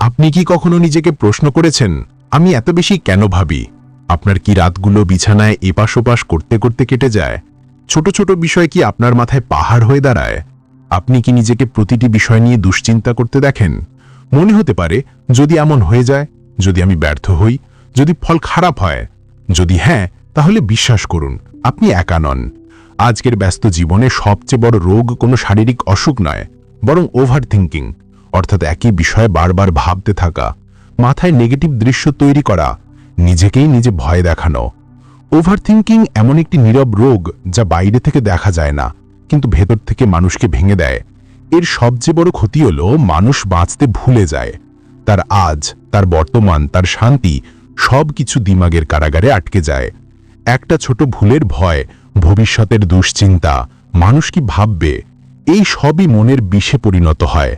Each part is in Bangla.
আপনি কি কখনো নিজেকে প্রশ্ন করেছেন, আমি এত বেশি কেন ভাবি? আপনার কি রাতগুলো বিছানায় এপাশ ওপাশ করতে করতে কেটে যায়? ছোট ছোট বিষয় কি আপনার মাথায় পাহাড় হয়ে দাঁড়ায়? আপনি কি নিজেকে প্রতিটি বিষয় নিয়ে দুশ্চিন্তা করতে দেখেন? মনে হতে পারে, যদি এমন হয়ে যায়, যদি আমি ব্যর্থ হই, যদি ফল খারাপ হয়, যদি হ্যাঁ তাহলে বিশ্বাস করুন, আপনি একা নন। আজকের ব্যস্ত জীবনে সবচেয়ে বড় রোগ কোনো শারীরিক অসুখ নয়, বরং ওভার থিঙ্কিং অর্থাৎ একই বিষয়ে বারবার ভাবতে থাকা, মাথায় নেগেটিভ দৃশ্য তৈরি করা, নিজেকেই নিজে ভয় দেখানো। ওভার থিঙ্কিং এমন একটি নীরব রোগ যা বাইরে থেকে দেখা যায় না, কিন্তু ভেতর থেকে মানুষকে ভেঙে দেয়। এর সবচেয়ে বড় ক্ষতি হল মানুষ বাঁচতে ভুলে যায়। তার আজ, তার বর্তমান, তার শান্তি সব কিছু দিমাগের কারাগারে আটকে যায়। একটা ছোট ভুলের ভয়, ভবিষ্যতের দুশ্চিন্তা, মানুষ কি ভাববে? এই সবই মনের বিষে পরিণত হয়।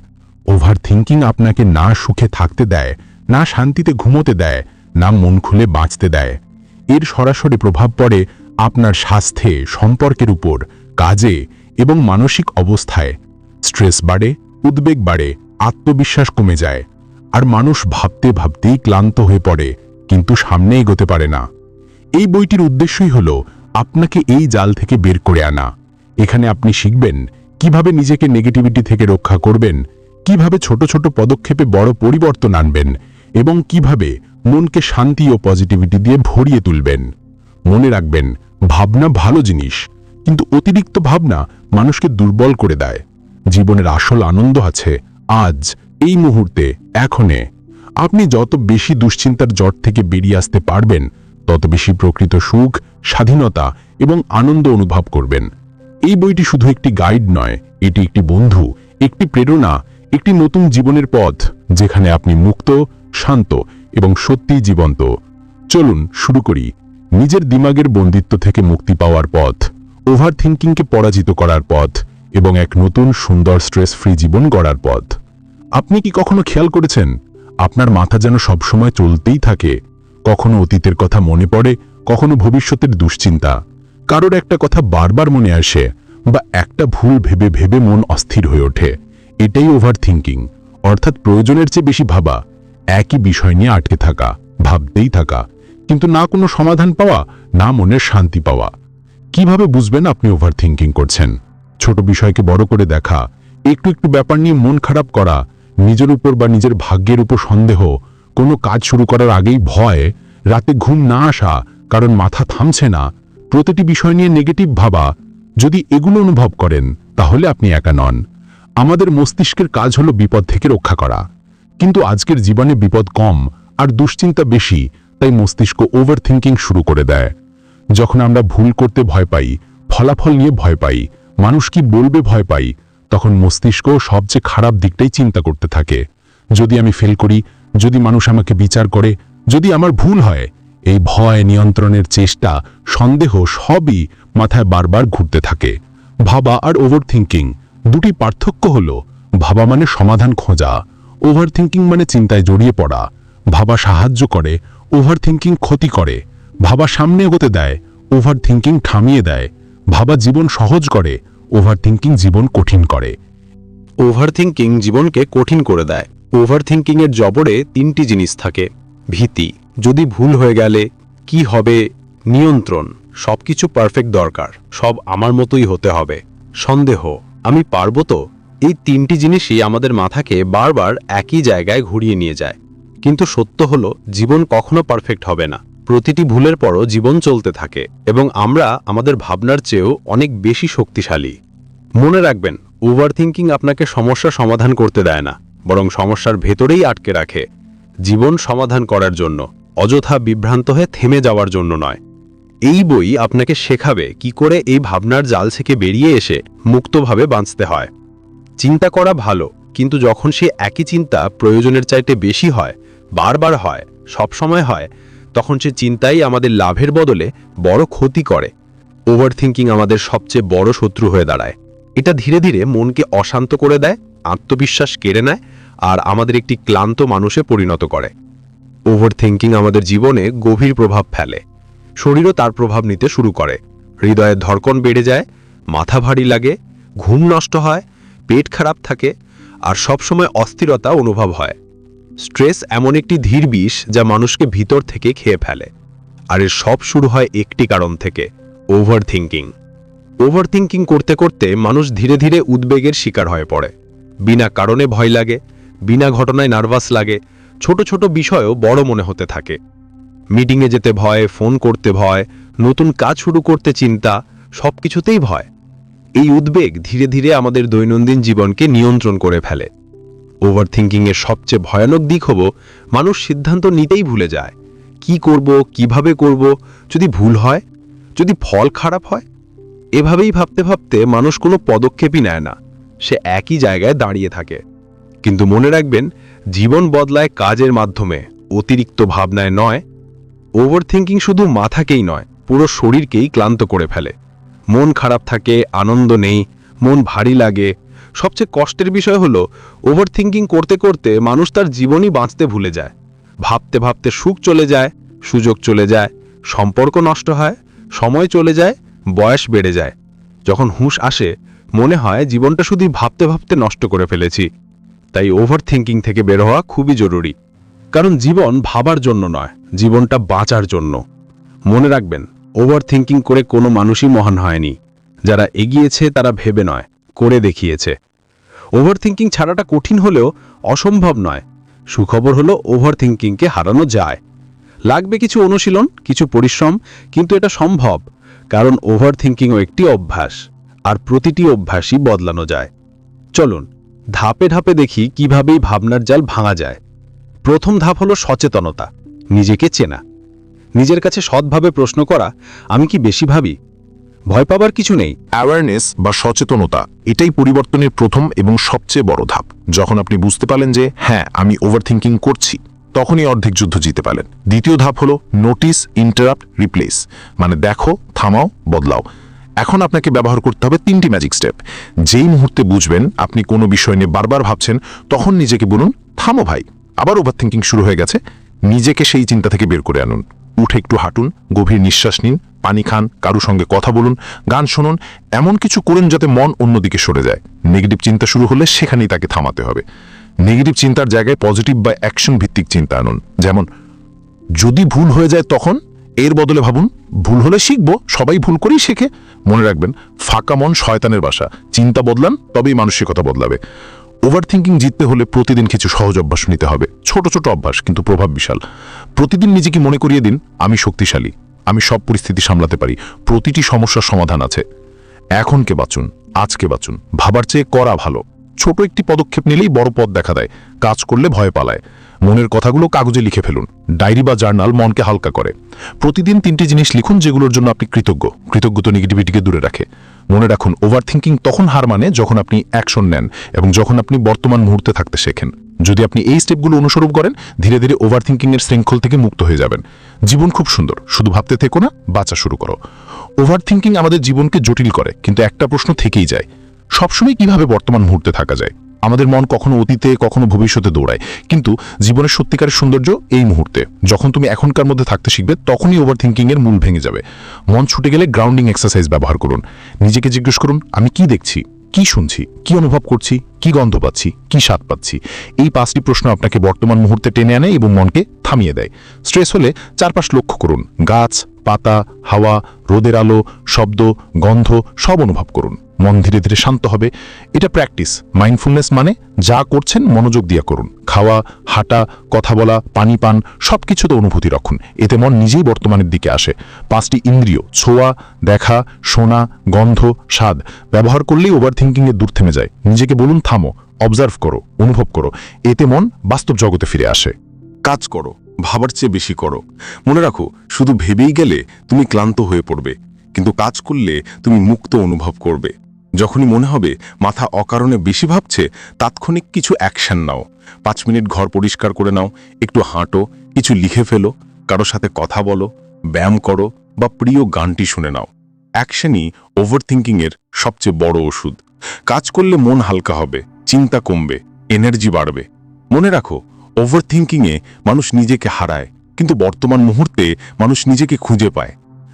ওভার থিঙ্কিং আপনাকে না সুখে থাকতে দেয়, না শান্তিতে ঘুমোতে দেয়, না মন খুলে বাঁচতে দেয়। এর সরাসরি প্রভাব পড়ে আপনার স্বাস্থ্যে, সম্পর্কের উপর, কাজে এবং মানসিক অবস্থায়। স্ট্রেস বাড়ে, উদ্বেগ বাড়ে, আত্মবিশ্বাস কমে যায়। আর মানুষ ভাবতে ভাবতেই ক্লান্ত হয়ে পড়ে, কিন্তু সামনে এগোতে পারে না। এই বইটির উদ্দেশ্যই হল আপনাকে এই জাল থেকে বের করে আনা। এখানে আপনি শিখবেন কীভাবে নিজেকে নেগেটিভিটি থেকে রক্ষা করবেন কীভাবে ছোট ছোট পদক্ষেপে বড় পরিবর্তন আনবেন এবং কীভাবে মনকে শান্তি ও পজিটিভিটি দিয়ে ভরিয়ে তুলবেন? মনে রাখবেন, ভাবনা ভালো জিনিস, কিন্তু অতিরিক্ত ভাবনা মানুষকে দুর্বল করে দেয়। জীবনের আসল আনন্দ আছে, আজ, এই মুহূর্তে, এখনে। আপনি যত বেশি দুশ্চিন্তার জট থেকে বেরিয়ে আসতে পারবেন, তত বেশি প্রকৃত সুখ, স্বাধীনতা এবং আনন্দ অনুভব করবেন। এই বইটি শুধু একটি গাইড নয়, এটি একটি বন্ধু, একটি প্রেরণা একটি নতুন জীবনের পথ যেখানে আপনি মুক্ত, শান্ত এবং সত্যি জীবন্ত। চলুন শুরু করি। নিজের দিমাগের বন্দিত্ব থেকে মুক্তি পাওয়ার পথ ওভার থিঙ্কিংকে পরাজিত করার পথ এবং এক নতুন সুন্দর স্ট্রেস ফ্রি জীবন গড়ার পথ। আপনি কি কখনো খেয়াল করেছেন? আপনার মাথা যেন সবসময় চলতেই থাকে। কখনো অতীতের কথা মনে পড়ে, কখনো ভবিষ্যতের দুশ্চিন্তা। কারোর একটা কথা বারবার মনে আসে বা একটা ভুল ভেবে ভেবে মন অস্থির হয়ে ওঠে। এটাই ওভার থিঙ্কিং অর্থাৎ প্রয়োজনের চেয়ে বেশি ভাবা, একই বিষয় নিয়ে আটকে থাকা, ভাবতেই থাকা, কিন্তু না কোনো সমাধান পাওয়া, না মনের শান্তি পাওয়া। কীভাবে বুঝবেন আপনি ওভার থিঙ্কিং করছেন? ছোট বিষয়কে বড় করে দেখা, একটু একটু ব্যাপার নিয়ে মন খারাপ করা, নিজের উপর বা নিজের ভাগ্যের উপর সন্দেহ, কোনো কাজ শুরু করার আগেই ভয়, রাতে ঘুম না আসা, কারণ মাথা থামছে না, প্রতিটি বিষয় নিয়ে নেগেটিভ ভাবা, যদি এগুলো অনুভব করেন, তাহলে আপনি একা নন। আমাদের মস্তিষ্কের কাজ হলো বিপদ থেকে রক্ষা করা। কিন্তু আজকের জীবনে বিপদ কম আর দুশ্চিন্তা বেশি, তাই মস্তিষ্ক ওভার থিঙ্কিং শুরু করে দেয়। যখন আমরা ভুল করতে ভয় পাই, ফলাফল নিয়ে ভয় পাই, মানুষ কি বলবে ভয় পাই, তখন মস্তিষ্ক সবচেয়ে খারাপ দিকটাই চিন্তা করতে থাকে। যদি আমি ফেল করি, যদি মানুষ আমাকে বিচার করে, যদি আমার ভুল হয়, এই ভয় নিয়ন্ত্রণের চেষ্টা, সন্দেহ সবই মাথায় বারবার ঘুরতে থাকে। ভাবা আর ওভার থিঙ্কিং দুটি পার্থক্য হল ভাবা মানে সমাধান খোঁজা ওভার থিঙ্কিং মানে চিন্তায় জড়িয়ে পড়া। ভাবা সাহায্য করে ওভার থিঙ্কিং ক্ষতি করে। ভাবা সামনে এগোতে দেয় ওভার থিঙ্কিং থামিয়ে দেয়। ভাবা জীবন সহজ করে ওভার থিঙ্কিং জীবন কঠিন করে। ওভার থিঙ্কিং জীবনকে কঠিন করে দেয়। ওভার থিঙ্কিংয়ের জবরে তিনটি জিনিস থাকে। ভীতি, যদি ভুল হয়ে গেলে, কি হবে? নিয়ন্ত্রণ, সবকিছু পারফেক্ট দরকার। সব আমার মতোই হতে হবে। সন্দেহ আমি পারব তো? এই তিনটি জিনিসই আমাদের মাথাকে বারবার একই জায়গায় ঘুরিয়ে নিয়ে যায়। কিন্তু সত্য হলো, জীবন কখনো পারফেক্ট হবে না। প্রতিটি ভুলের পরও জীবন চলতে থাকে, এবং আমরা আমাদের ভাবনার চেয়েও অনেক বেশি শক্তিশালী। মনে রাখবেন ওভার থিঙ্কিং আপনাকে সমস্যা সমাধান করতে দেয় না, বরং সমস্যার ভেতরেই আটকে রাখে। জীবন সমাধান করার জন্য, অযথা বিভ্রান্ত হয়ে থেমে যাওয়ার জন্য নয়। এই বই আপনাকে শেখাবে কি করে এই ভাবনার জাল থেকে বেরিয়ে এসে মুক্তভাবে বাঁচতে হয়। চিন্তা করা ভালো, কিন্তু যখন সে একই চিন্তা প্রয়োজনের চাইতে বেশি হয়, বারবার হয়, সবসময় হয়, তখন সে চিন্তাই আমাদের লাভের বদলে বড় ক্ষতি করে। ওভার থিঙ্কিং আমাদের সবচেয়ে বড় শত্রু হয়ে দাঁড়ায়। এটা ধীরে ধীরে মনকে অশান্ত করে দেয়, আত্মবিশ্বাস কেড়ে নেয়, আর আমাদের একটি ক্লান্ত মানুষে পরিণত করে। ওভার থিঙ্কিং আমাদের জীবনে গভীর প্রভাব ফেলে। শরীরও তার প্রভাব নিতে শুরু করে। হৃদয়ের ধড়কন বেড়ে যায়, মাথা ভারী লাগে, ঘুম নষ্ট হয়, পেট খারাপ থাকে আর সবসময় অস্থিরতা অনুভব হয়। স্ট্রেস এমন একটি ধীর বিষ যা মানুষকে ভিতর থেকে খেয়ে ফেলে। আর এর সব শুরু হয় একটি কারণ থেকে ওভার থিঙ্কিং ওভার থিঙ্কিং করতে করতে মানুষ ধীরে ধীরে উদ্বেগের শিকার হয়ে পড়ে। বিনা কারণে ভয় লাগে, বিনা ঘটনায় নার্ভাস লাগে, ছোট ছোট বিষয়ও বড় মনে হতে থাকে। মিটিংয়ে যেতে ভয়, ফোন করতে ভয়, নতুন কাজ শুরু করতে চিন্তা, সবকিছুতেই ভয়। এই উদ্বেগ ধীরে ধীরে আমাদের দৈনন্দিন জীবনকে নিয়ন্ত্রণ করে ফেলে। ওভার থিঙ্কিংয়ের সবচেয়ে ভয়ানক দিক হব মানুষ সিদ্ধান্ত নিতেই ভুলে যায়। কি করব, কীভাবে করব, যদি ভুল হয়? যদি ফল খারাপ হয়? এভাবেই ভাবতে ভাবতে মানুষ কোনো পদক্ষেপই নেয় না। সে একই জায়গায় দাঁড়িয়ে থাকে। কিন্তু মনে রাখবেন, জীবন বদলায় কাজের মাধ্যমে, অতিরিক্ত ভাবনায় নয় ওভার থিঙ্কিং শুধু মাথাকেই নয়, পুরো শরীরকেই ক্লান্ত করে ফেলে। মন খারাপ থাকে, আনন্দ নেই, মন ভারী লাগে। সবচেয়ে কষ্টের বিষয় হলো ওভার থিঙ্কিং করতে করতে মানুষ তার জীবনই বাঁচতে ভুলে যায়। ভাবতে ভাবতে সুখ চলে যায়, সুযোগ চলে যায়, সম্পর্ক নষ্ট হয়, সময় চলে যায়, বয়স বেড়ে যায়। যখন হুঁশ আসে, মনে হয় জীবনটা শুধু ভাবতে ভাবতে নষ্ট করে ফেলেছি। তাই ওভার থিঙ্কিং থেকে বের হওয়া খুবই জরুরি। কারণ জীবন ভাবার জন্য নয়, জীবনটা বাঁচার জন্য। মনে রাখবেন ওভার থিঙ্কিং করে কোনো মানুষই মহান হয়নি। যারা এগিয়েছে, তারা ভেবে নয়, করে দেখিয়েছে। ওভার থিঙ্কিং ছাড়াটা কঠিন হলেও অসম্ভব নয়। সুখবর হলো ওভার থিঙ্কিংকে হারানো যায়। লাগবে কিছু অনুশীলন, কিছু পরিশ্রম, কিন্তু এটা সম্ভব, কারণ ওভার থিঙ্কিংও একটি অভ্যাস, আর প্রতিটি অভ্যাসই বদলানো যায়। চলুন, ধাপে ধাপে দেখি কিভাবেই ভাবনার জাল ভাঙা যায়। প্রথম ধাপ হলো সচেতনতা, নিজেকে চেনা। নিজের কাছে সৎভাবে প্রশ্ন করা, আমি কি বেশি ভাবি? ভয় পাবার কিছু নেই। অ্যাওয়ারনেস বা সচেতনতা, এটাই পরিবর্তনের প্রথম এবং সবচেয়ে বড় ধাপ। যখন আপনি বুঝতে পারলেন যে হ্যাঁ আমি ওভার থিঙ্কিং করছি, তখনই অর্ধেক যুদ্ধ জিতে পারেন দ্বিতীয় ধাপ হলো নোটিস ইন্টারাপ্ট রিপ্লেস মানে দেখো, থামাও, বদলাও। এখন আপনাকে ব্যবহার করতে হবে তিনটি ম্যাজিক স্টেপ যেই মুহূর্তে বুঝবেন আপনি কোনো বিষয় নিয়ে বারবার ভাবছেন, তখন নিজেকে বলুন, থামো ভাই। আবার ওভার থিঙ্কিং শুরু হয়ে গেছে। নিজেকে সেই চিন্তা থেকে বের করে আনুন। উঠে একটু হাঁটুন, গভীর নিঃশ্বাস নিন, পানি খান, কারু সঙ্গে কথা বলুন, গান শুনুন, এমন কিছু করুন যাতে মন অন্যদিকে সরে যায়। নেগেটিভ চিন্তা শুরু হলে সেখানেই তাকে থামাতে হবে। নেগেটিভ চিন্তার জায়গায় পজিটিভ বা অ্যাকশন ভিত্তিক চিন্তা আনুন। যেমন, যদি ভুল হয়ে যায় তখন, এর বদলে ভাবুন, ভুল হলে শিখব, সবাই ভুল করেই শেখে। মনে রাখবেন, ফাঁকা মন শয়তানের বাসা। চিন্তা বদলান, তবেই মানসিকতা বদলাবে। ওভার থিঙ্কিং জিততে হলে প্রতিদিন কিছু সহজ অভ্যাস নিতে হবে। ছোট ছোট অভ্যাস, কিন্তু প্রভাব বিশাল। প্রতিদিন নিজেকে মনে করিয়ে দিন, আমি শক্তিশালী, আমি সব পরিস্থিতি সামলাতে পারি, প্রতিটি সমস্যার সমাধান আছে। এখনকে বাঁচুন, আজকে বাঁচুন, ভাবার চেয়ে করা ভালো। ছোট একটি পদক্ষেপ নিলেই বড় পথ দেখা দেয়, কাজ করলে ভয় পালায়। মনের কথাগুলো কাগজে লিখে ফেলুন, ডায়েরি বা জার্নাল মনকে হালকা করে। প্রতিদিন তিনটি জিনিস লিখুন, যেগুলোর জন্য আপনি কৃতজ্ঞ। কৃতজ্ঞতা নেগেটিভিটিকে দূরে রাখে। মনে রাখুন ওভার থিঙ্কিং তখন হার মানে যখন আপনি অ্যাকশন নেন এবং যখন আপনি বর্তমান মুহূর্তে থাকতে শেখেন। যদি আপনি এই স্টেপগুলো অনুসরণ করেন, ধীরে ধীরে ওভার থিঙ্কিংয়ের শৃঙ্খল থেকে মুক্ত হয়ে যাবেন। জীবন খুব সুন্দর, শুধু ভাবতে থেকো না, বাঁচা শুরু করো। ওভার থিঙ্কিং আমাদের জীবনকে জটিল করে, কিন্তু একটা প্রশ্ন থেকেই যায়। সবসময় কীভাবে বর্তমান মুহূর্তে থাকা যায়? আমাদের মন কখনো অতীতে, কখনো ভবিষ্যতে দৌড়ায়। কিন্তু জীবনের সত্যিকারের সৌন্দর্য এই মুহূর্তে। যখন তুমি এখনকার মধ্যে থাকতে শিখবে, তখনই ওভার থিঙ্কিং এর মূল ভেঙে যাবে। মন ছুটে গেলে গ্রাউন্ডিং এক্সারসাইজ ব্যবহার করুন। নিজেকে জিজ্ঞেস করুন, আমি কি দেখছি? কি শুনছি? কি অনুভব করছি? কি গন্ধ পাচ্ছি? কি স্বাদ পাচ্ছি? এই পাঁচটি প্রশ্ন আপনাকে বর্তমান মুহূর্তে টেনে আনে এবং মনকে থামিয়ে দেয়। স্ট্রেস হলে চারপাশ লক্ষ্য করুন। গাছ, পাতা, হাওয়া, রোদের আলো, শব্দ, গন্ধ সব অনুভব করুন। মন ধীরে ধীরে শান্ত হবে। এটা প্র্যাকটিস মাইন্ডফুলনেস মানে যা করছেন মনোযোগ দিয়ে করুন। খাওয়া, হাঁটা, কথা বলা, পানি পান সব কিছুতে অনুভূতি রাখুন। এতে মন নিজেই বর্তমানের দিকে আসে। পাঁচটি ইন্দ্রিয়, ছোঁয়া, দেখা, শোনা, গন্ধ, স্বাদ, ব্যবহার করলেই ওভার থিঙ্কিংয়ে দূর থেমে যায়। নিজেকে বলুন, থামো অবজার্ভ করো, অনুভব করো। এতে মন বাস্তব জগতে ফিরে আসে। কাজ করো, ভাবার চেয়ে বেশি করো। মনে রাখো, শুধু ভেবেই গেলে তুমি ক্লান্ত হয়ে পড়বে, কিন্তু কাজ করলে তুমি মুক্ত অনুভব করবে। যখনই মনে হবে মাথা অকারণে বেশি ভাবছে, তাৎক্ষণিক কিছু অ্যাকশন নাও। পাঁচ মিনিট ঘর পরিষ্কার করে নাও, একটু হাঁটো, কিছু লিখে ফেলো, কারও সাথে কথা বলো, ব্যায়াম করো বা প্রিয় গানটি শুনে নাও। অ্যাকশনই ওভার থিঙ্কিংয়ের সবচেয়ে বড় ওষুধ। কাজ করলে মন হালকা হবে, চিন্তা কমবে এনার্জি বাড়বে। মনে রাখো ওভার থিঙ্কিংয়ে মানুষ নিজেকে হারায়, কিন্তু বর্তমান মুহূর্তে মানুষ নিজেকে খুঁজে পায়।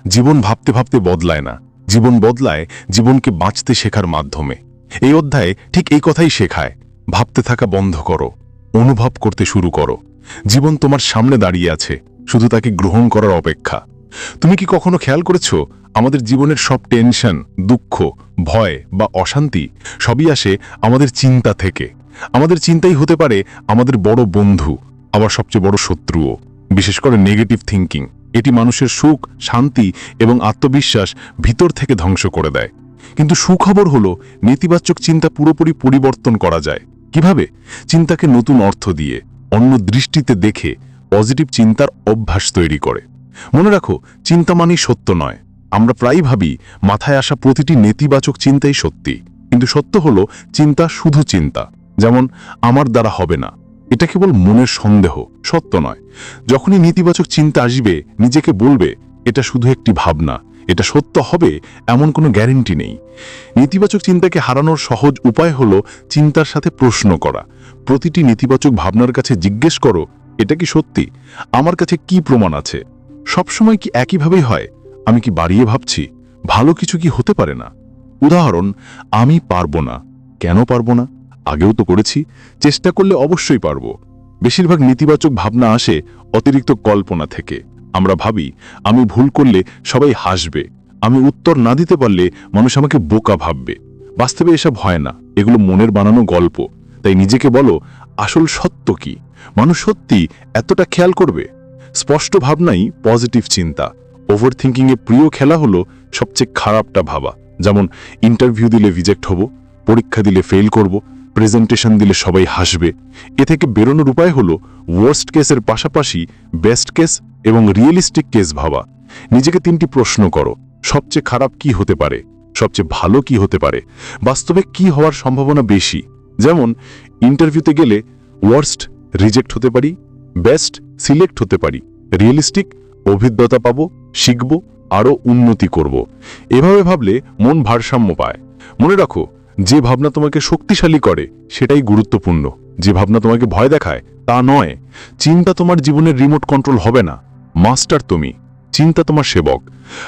জীবন ভাবতে ভাবতে বদলায় না। জীবন বদলায় জীবনকে বাঁচতে শেখার মাধ্যমে। এই অধ্যায়ে ঠিক এই কথাই শেখায়, ভাবতে থাকা বন্ধ করো, অনুভব করতে শুরু করো। জীবন তোমার সামনে দাঁড়িয়ে আছে, শুধু তাকে গ্রহণ করার অপেক্ষা। তুমি কি কখনো খেয়াল করেছ, আমাদের জীবনের সব টেনশন, দুঃখ, ভয় বা অশান্তি সবই আসে আমাদের চিন্তা থেকে? আমাদের চিন্তাই হতে পারে আমাদের বড় বন্ধু, আবার সবচেয়ে বড় শত্রুও, বিশেষ করে নেগেটিভ থিঙ্কিং এটি মানুষের সুখ, শান্তি এবং আত্মবিশ্বাস ভিতর থেকে ধ্বংস করে দেয়। কিন্তু সুখবর হলো, নেতিবাচক চিন্তা পুরোপুরি পরিবর্তন করা যায়। কীভাবে? চিন্তাকে নতুন অর্থ দিয়ে, অন্য দৃষ্টিতে দেখে, পজিটিভ চিন্তার অভ্যাস তৈরি করে। মনে রাখো, চিন্তা মানেই সত্য নয়। আমরা প্রায়ই ভাবি, মাথায় আসা প্রতিটি নেতিবাচক চিন্তাই সত্যি। কিন্তু সত্য হলো, চিন্তা শুধু চিন্তা। যেমন, আমার দ্বারা হবে না। এটা কেবল মনের সন্দেহ, সত্য নয়। যখনই নেতিবাচক চিন্তা আসবে, নিজেকে বলবে, এটা শুধু একটি ভাবনা, এটা সত্য হবে, এমন কোনো গ্যারেন্টি নেই। নেতিবাচক চিন্তাকে হারানোর সহজ উপায় হলো চিন্তার সাথে প্রশ্ন করা। প্রতিটি নেতিবাচক ভাবনার কাছে জিজ্ঞেস করো, এটা কি সত্যি? আমার কাছে কি প্রমাণ আছে? সবসময় কি একইভাবেই হয়? আমি কি বাড়িয়ে ভাবছি? ভালো কিছু কি হতে পারে না? উদাহরণ, আমি পারব না। কেন পারব না? আগেও তো করেছি, চেষ্টা করলে অবশ্যই পারব। বেশিরভাগ নেতিবাচক ভাবনা আসে অতিরিক্ত কল্পনা থেকে। আমরা ভাবি, আমি ভুল করলে সবাই হাসবে। আমি উত্তর না দিতে পারলে মানুষ আমাকে বোকা ভাববে। বাস্তবে এসব হয় না, এগুলো মনের বানানো গল্প। তাই নিজেকে বলো, আসল সত্য কি? মানুষ সত্যি এতটা খেয়াল করবে? স্পষ্ট ভাবনাই পজিটিভ চিন্তা। ওভার থিঙ্কিংয়ে প্রিয় খেলা হলো সবচেয়ে খারাপটা ভাবা। যেমন, ইন্টারভিউ দিলে রিজেক্ট হব, পরীক্ষা দিলে ফেল করব প্রেজেন্টেশন দিলে সবাই হাসবে। এ থেকে বেরোনোর উপায় হলো ওয়ার্স্ট কেসের পাশাপাশি বেস্ট কেস এবং রিয়েলিস্টিক কেস ভাবা। নিজেকে তিনটি প্রশ্ন করো, সবচেয়ে খারাপ কি হতে পারে, সবচেয়ে ভালো কি হতে পারে, বাস্তবে কি হওয়ার সম্ভাবনা বেশি? যেমন ইন্টারভিউতে গেলে ওয়ার্স্ট রিজেক্ট হতে পারি বেস্ট সিলেক্ট হতে পারি রিয়েলিস্টিক অভিজ্ঞতা পাবো, শিখব, আরও উন্নতি করব। এভাবে ভাবলে মন ভারসাম্য পায়। মনে রাখো যে ভাবনা তোমাকে শক্তিশালী করে, সেটাই গুরুত্বপূর্ণ। যে ভাবনা তোমাকে ভয় দেখায়, তা নয়। চিন্তা তোমার জীবনের রিমোট কন্ট্রোল হবে না। মাস্টার তুমি। চিন্তা তোমার সেবক।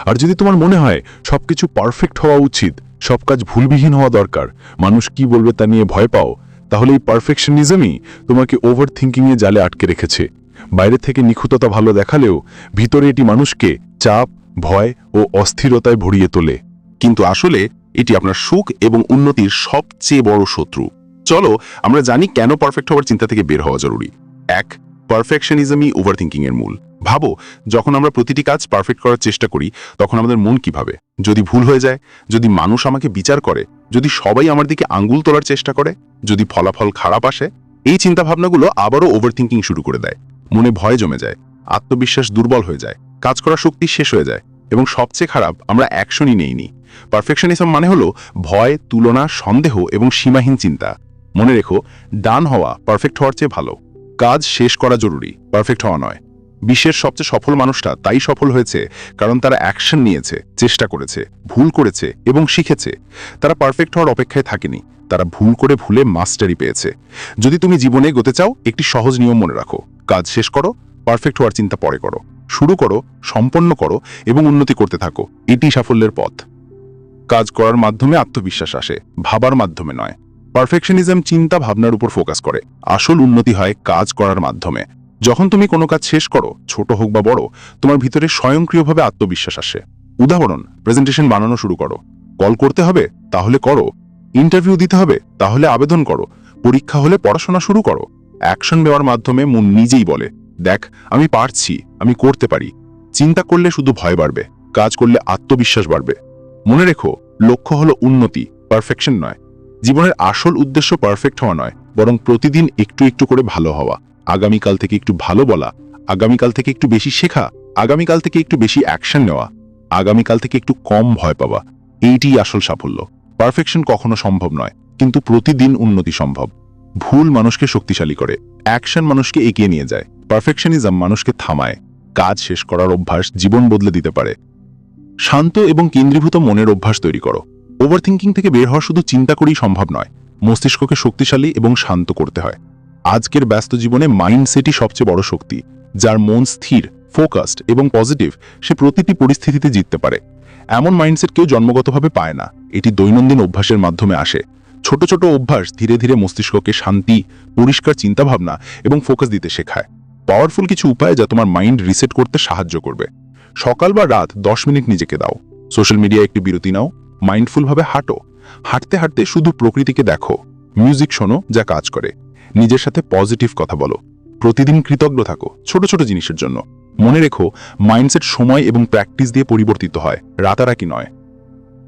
আর যদি তোমার মনে হয়, সবকিছু পারফেক্ট হওয়া উচিত, সব কাজ ভুলবিহীন হওয়া দরকার, মানুষ কি বলবে তা নিয়ে ভয় পাও, তাহলে এই পারফেকশনিজমই তোমাকে ওভার থিঙ্কিংয়ে জালে আটকে রেখেছে। বাইরে থেকে নিখুঁততা ভালো দেখালেও, ভিতরে এটি মানুষকে চাপ, ভয় ও অস্থিরতায় ভরিয়ে তোলে। কিন্তু আসলে এটি আপনার সুখ এবং উন্নতির সবচেয়ে বড় শত্রু। চলো, আমরা জানি কেন পারফেক্ট হওয়ার চিন্তা থেকে বের হওয়া জরুরি। এক পারফেকশনিজমই ওভারথিঙ্কিং এর মূল। ভাবো, যখন আমরা প্রতিটি কাজ পারফেক্ট করার চেষ্টা করি, তখন আমাদের মন কীভাবে? যদি ভুল হয়ে যায়, যদি মানুষ আমাকে বিচার করে, যদি সবাই আমার দিকে আঙ্গুল তোলার চেষ্টা করে, যদি ফলাফল খারাপ আসে, এই চিন্তাভাবনাগুলো আবারও ওভারথিঙ্কিং শুরু করে দেয়। মনে ভয় জমে যায়, আত্মবিশ্বাস দুর্বল হয়ে যায়, কাজ করার শক্তি শেষ হয়ে যায়, এবং সবচেয়ে খারাপ, আমরা অ্যাকশনই নেইনি। পারফেকশনিজম মানে হলো ভয়, তুলনা, সন্দেহ এবং সীমাহীন চিন্তা। মনে রেখো, ডান হওয়া পারফেক্ট হওয়ার চেয়ে ভালো। কাজ শেষ করা জরুরি পারফেক্ট হওয়া নয়। বিশ্বের সবচেয়ে সফল মানুষটা তাই সফল হয়েছে কারণ তারা অ্যাকশন নিয়েছে, চেষ্টা করেছে, ভুল করেছে এবং শিখেছে। তারা পারফেক্ট হওয়ার অপেক্ষায় থাকেনি, তারা ভুল করে ভুলে মাস্টারি পেয়েছে। যদি তুমি জীবনে গতে চাও, একটি সহজ নিয়ম মনে রাখো। কাজ শেষ করো পারফেক্ট হওয়ার চিন্তা পরে করো। শুরু করো, সম্পন্ন করো এবং উন্নতি করতে থাকো। এটি সাফল্যের পথ। কাজ করার মাধ্যমে আত্মবিশ্বাস আসে, ভাবার মাধ্যমে নয়। পারফেকশনিজম চিন্তা ভাবনার উপর ফোকাস করে। আসল উন্নতি হয় কাজ করার মাধ্যমে। যখন তুমি কোনো কাজ শেষ করো, ছোট হোক বা বড়, তোমার ভিতরে স্বয়ংক্রিয়ভাবে আত্মবিশ্বাস আসে। উদাহরণ প্রেজেন্টেশন বানানো শুরু করো। কল করতে হবে, তাহলে করো। ইন্টারভিউ দিতে হবে, তাহলে আবেদন করো। পরীক্ষা হলে পড়াশোনা শুরু করো। অ্যাকশন দেওয়ার মাধ্যমে মন নিজেই বলে, দেখ, আমি পারছি, আমি করতে পারি। চিন্তা করলে শুধু ভয় বাড়বে, কাজ করলে আত্মবিশ্বাস বাড়বে। মনে রেখো, লক্ষ্য হলো উন্নতি পারফেকশন নয়। জীবনের আসল উদ্দেশ্য পারফেক্ট হওয়া নয়, বরং প্রতিদিন একটু একটু করে ভালো হওয়া। আগামীকাল থেকে একটু ভালো বলা, আগামীকাল থেকে একটু বেশি শেখা, আগামীকাল থেকে একটু বেশি অ্যাকশন নেওয়া, আগামীকাল থেকে একটু কম ভয় পাওয়া, এইটিই আসল সাফল্য। পারফেকশন কখনো সম্ভব নয়, কিন্তু প্রতিদিন উন্নতি সম্ভব। ভুল মানুষকে শক্তিশালী করে অ্যাকশন মানুষকে এগিয়ে নিয়ে যায়। পারফেকশনিজম মানুষকে থামায়। কাজ শেষ করার অভ্যাস জীবন বদলে দিতে পারে। শান্ত এবং কেন্দ্রীভূত মনের অভ্যাস তৈরি করো। ওভারথিঙ্কিং থেকে বের হওয়া শুধু চিন্তা করেই সম্ভব নয়, মস্তিষ্ককে শক্তিশালী এবং শান্ত করতে হয়। আজকের ব্যস্ত জীবনে মাইন্ডসেটই সবচেয়ে বড় শক্তি, যার মন স্থির ফোকাসড এবং পজিটিভ সে প্রতিটি পরিস্থিতিতে জিততে পারে। এমন মাইন্ডসেট কেউ জন্মগতভাবে পায় না, এটি দৈনন্দিন অভ্যাসের মাধ্যমে আসে। ছোট ছোট অভ্যাস ধীরে ধীরে মস্তিষ্ককে শান্তি, পরিষ্কার চিন্তাভাবনা এবং ফোকাস দিতে শেখায়। পাওয়ারফুল কিছু উপায় যা তোমার মাইন্ড রিসেট করতে সাহায্য করবে। সকাল বা রাত দশ মিনিট নিজেকে দাও। সোশ্যাল মিডিয়ায় একটু বিরতি নাও, মাইন্ডফুলভাবে হাঁটো। হাঁটতে হাঁটতে শুধু প্রকৃতিকে দেখো। মিউজিক শোনো যা কাজ করে। নিজের সাথে পজিটিভ কথা বলো। প্রতিদিন কৃতজ্ঞ থাকো, ছোট ছোট জিনিসের জন্য। মনে রেখো, মাইন্ডসেট সময় এবং প্র্যাকটিস দিয়ে পরিবর্তিত হয় রাতারাকি নয়।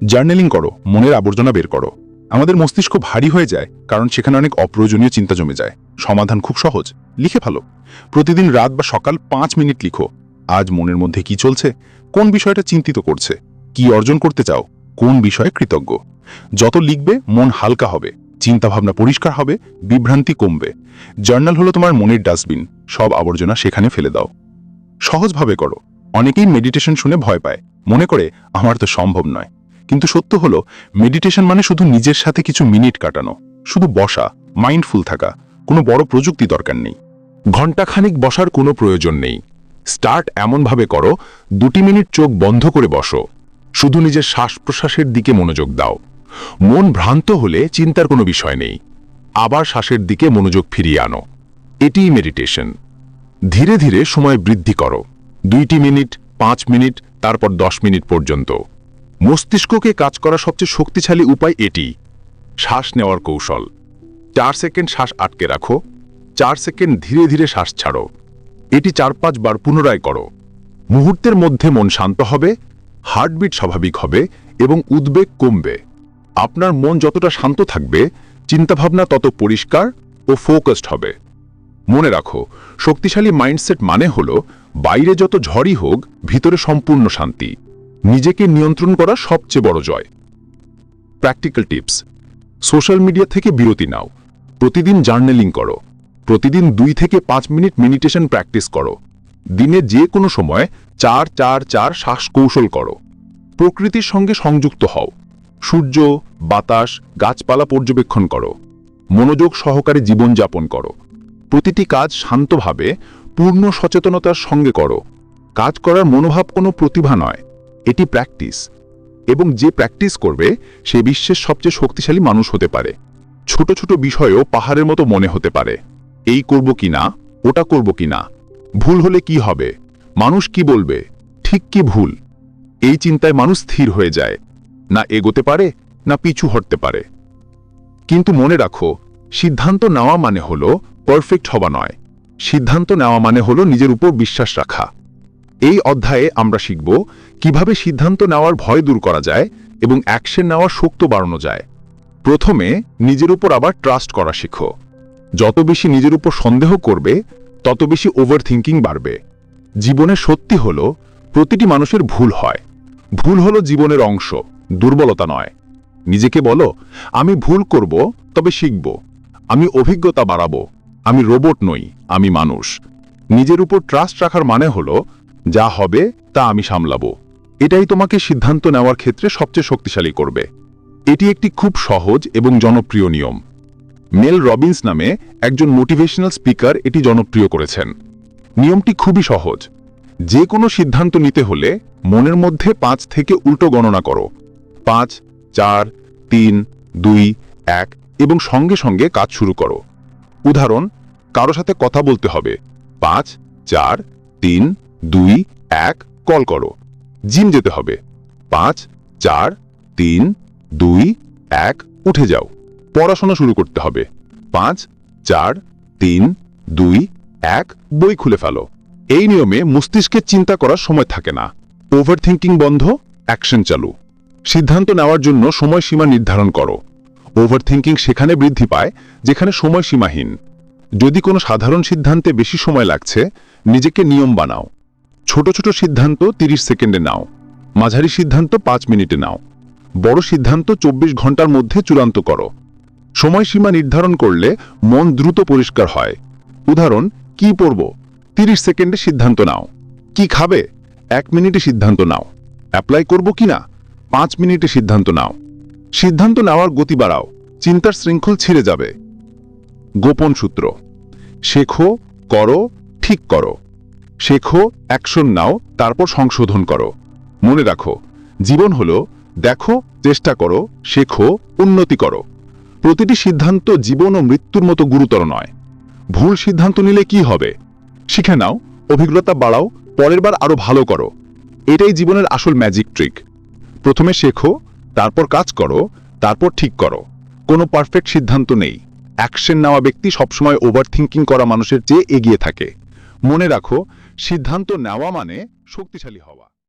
জার্নালিং করো, মনের আবর্জনা বের করো। আমাদের মস্তিষ্ক ভারী হয়ে যায়, কারণ সেখানে অনেক অপ্রয়োজনীয় চিন্তা জমে যায়। সমাধান খুব সহজ। লিখে ফেলো। প্রতিদিন রাত বা সকাল পাঁচ মিনিট লিখো। আজ মনের মধ্যে কি চলছে? কোন বিষয়টা চিন্তিত করছে? কি অর্জন করতে চাও? কোন বিষয়ে কৃতজ্ঞ? যত লিখবে, মন হালকা হবে, চিন্তাভাবনা পরিষ্কার হবে, বিভ্রান্তি কমবে। জার্নাল হলো তোমার মনের ডাস্টবিন, সব আবর্জনা সেখানে ফেলে দাও। সহজভাবে করো। অনেকেই মেডিটেশন শুনে ভয় পায়। মনে করে, আমার তো সম্ভব নয়। কিন্তু সত্য হলো, মেডিটেশন মানে শুধু নিজের সাথে কিছু মিনিট কাটানো, শুধু বসা, মাইন্ডফুল থাকা, কোনো বড় প্রযুক্তি দরকার নেই। ঘণ্টাখানিক বসার কোনো প্রয়োজন নেই। স্টার্ট এমনভাবে করো, দুটি মিনিট চোখ বন্ধ করে বসো। শুধু নিজের শ্বাস প্রশ্বাসের দিকে মনোযোগ দাও। মন ভ্রান্ত হলে চিন্তার কোনো বিষয় নেই। আবার শ্বাসের দিকে মনোযোগ ফিরিয়ে আনো। এটিই মেডিটেশন। ধীরে ধীরে সময় বৃদ্ধি করো। দুইটি মিনিট, পাঁচ মিনিট, তারপর দশ মিনিট পর্যন্ত। মস্তিষ্ককে কাজ করা সবচেয়ে শক্তিশালী উপায় এটি। শ্বাস নেওয়ার কৌশল। চার সেকেন্ড শ্বাস আটকে রাখো। চার সেকেন্ড ধীরে ধীরে শ্বাস ছাড়ো। এটি চার পাঁচবার পুনরায় করো। মুহূর্তের মধ্যে মন শান্ত হবে, হার্টবিট স্বাভাবিক হবে এবং উদ্বেগ কমবে। আপনার মন যতটা শান্ত থাকবে, চিন্তাভাবনা তত পরিষ্কার ও ফোকাসড হবে। মনে রাখো, শক্তিশালী মাইন্ডসেট মানে হল, বাইরে যত ঝড়ই হোক, ভিতরে সম্পূর্ণ শান্তি। নিজেকে নিয়ন্ত্রণ করা সবচেয়ে বড় জয়। প্র্যাকটিক্যাল টিপস, সোশ্যাল মিডিয়া থেকে বিরতি নাও। প্রতিদিন জার্নালিং করো। প্রতিদিন দুই থেকে পাঁচ মিনিট মেডিটেশন প্র্যাকটিস করো। দিনে যে কোনো সময় চার চার চার শ্বাস কৌশল করো। প্রকৃতির সঙ্গে সংযুক্ত হও। সূর্য, বাতাস, গাছপালা পর্যবেক্ষণ করো। মনোযোগ সহকারে জীবনযাপন করো। প্রতিটি কাজ শান্তভাবে, পূর্ণ সচেতনতার সঙ্গে করো। কাজ করার মনোভাব কোনো প্রতিভা নয়, এটি প্র্যাকটিস এবং যে প্র্যাকটিস করবে, সে বিশ্বের সবচেয়ে শক্তিশালী মানুষ হতে পারে। ছোট ছোট বিষয়ও পাহাড়ের মতো মনে হতে পারে। এই করব কি না, ওটা করব কি না? ভুল হলে কি হবে? মানুষ কি বলবে? ঠিক কি ভুল? এই চিন্তায় মানুষ স্থির হয়ে যায়। না এগোতে পারে, না পিছু হটতে পারে। কিন্তু মনে রাখো, সিদ্ধান্ত নেওয়া মানে হলো পারফেক্ট হওয়া নয়। সিদ্ধান্ত নেওয়া মানে হলো নিজের উপর বিশ্বাস রাখা। এই অধ্যায়ে আমরা শিখব কীভাবে সিদ্ধান্ত নেওয়ার ভয় দূর করা যায় এবং অ্যাকশন নেওয়ার শক্ত বাড়ানো যায়। প্রথমে নিজের উপর আবার ট্রাস্ট করা শিখো। যত বেশি নিজের উপর সন্দেহ করবে, তত বেশি ওভার থিঙ্কিং বাড়বে। জীবনে সত্যি হল, প্রতিটি মানুষের ভুল হয়। ভুল হলো জীবনের অংশ, দুর্বলতা নয়। নিজেকে বলো, আমি ভুল করব, তবে শিখব। আমি অভিজ্ঞতা বাড়াবো, আমি রোবট নই, আমি মানুষ। নিজের উপর ট্রাস্ট রাখার মানে হলো, যা হবে, তা আমি সামলাবো। এটাই তোমাকে সিদ্ধান্ত নেওয়ার ক্ষেত্রে সবচেয়ে শক্তিশালী করবে। এটি একটি খুব সহজ এবং জনপ্রিয় নিয়ম। মেল রবিন্স নামে একজন মোটিভেশনাল স্পিকার এটি জনপ্রিয় করেছেন। নিয়মটি খুবই সহজ। যে কোনো সিদ্ধান্ত নিতে হলে মনের মধ্যে পাঁচ থেকে উল্টো গণনা করো। পাঁচ, চার, তিন, দুই, এক এবং সঙ্গে সঙ্গে কাজ শুরু করো। উদাহরণ, কারও সাথে কথা বলতে হবে। পাঁচ, চার, তিন, দুই, এক, কল করো। জিম যেতে হবে। পাঁচ, চার, তিন, দুই, এক, উঠে যাও। পড়াশোনা শুরু করতে হবে। পাঁচ, চার, তিন, দুই, এক, বই খুলে ফেলো। এই নিয়মে মস্তিষ্কের চিন্তা করার সময় থাকে না। ওভার থিঙ্কিং বন্ধ, অ্যাকশন চালু। সিদ্ধান্ত নেওয়ার জন্য সময়সীমা নির্ধারণ করো। ওভার থিঙ্কিং সেখানে বৃদ্ধি পায়, যেখানে সময়সীমাহীন। যদি কোনো সাধারণ সিদ্ধান্তে বেশি সময় লাগছে, নিজেকে নিয়ম বানাও। ছোট ছোট সিদ্ধান্ত 30 সেকেন্ডে নাও। মাঝারি সিদ্ধান্ত পাঁচ মিনিটে নাও। বড় সিদ্ধান্ত চব্বিশ ঘণ্টার মধ্যে চূড়ান্ত করো। সময়সীমা নির্ধারণ করলে মন দ্রুত পরিষ্কার হয়। উদাহরণ, কি পড়ব 30 সেকেন্ডে সিদ্ধান্ত নাও। কি খাবে? এক মিনিটে সিদ্ধান্ত নাও। অ্যাপ্লাই করব কি না? পাঁচ মিনিটে সিদ্ধান্ত নাও। সিদ্ধান্ত নেওয়ার গতি বাড়াও। চিন্তার শৃঙ্খল ছিঁড়ে যাবে। গোপন সূত্র। শেখো, করো, ঠিক করো। শেখো, অ্যাকশন নাও, তারপর সংশোধন করো। মনে রাখো, জীবন হলো, দেখো, চেষ্টা করো, শেখো, উন্নতি করো। প্রতিটি সিদ্ধান্ত জীবন ও মৃত্যুর মতো গুরুতর নয়। ভুল সিদ্ধান্ত নিলে কি হবে? শিখে নাও, অভিজ্ঞতা বাড়াও, পরের বার আরও ভালো করো। এটাই জীবনের আসল ম্যাজিক ট্রিক প্রথমে শেখো, তারপর কাজ করো, তারপর ঠিক করো। কোনো পারফেক্ট সিদ্ধান্ত নেই। অ্যাকশন নেওয়া ব্যক্তি সবসময় ওভার থিঙ্কিং করা মানুষের চেয়ে এগিয়ে থাকে। মনে রাখো, সিদ্ধান্ত নেওয়া মানে শক্তিশালী হওয়া।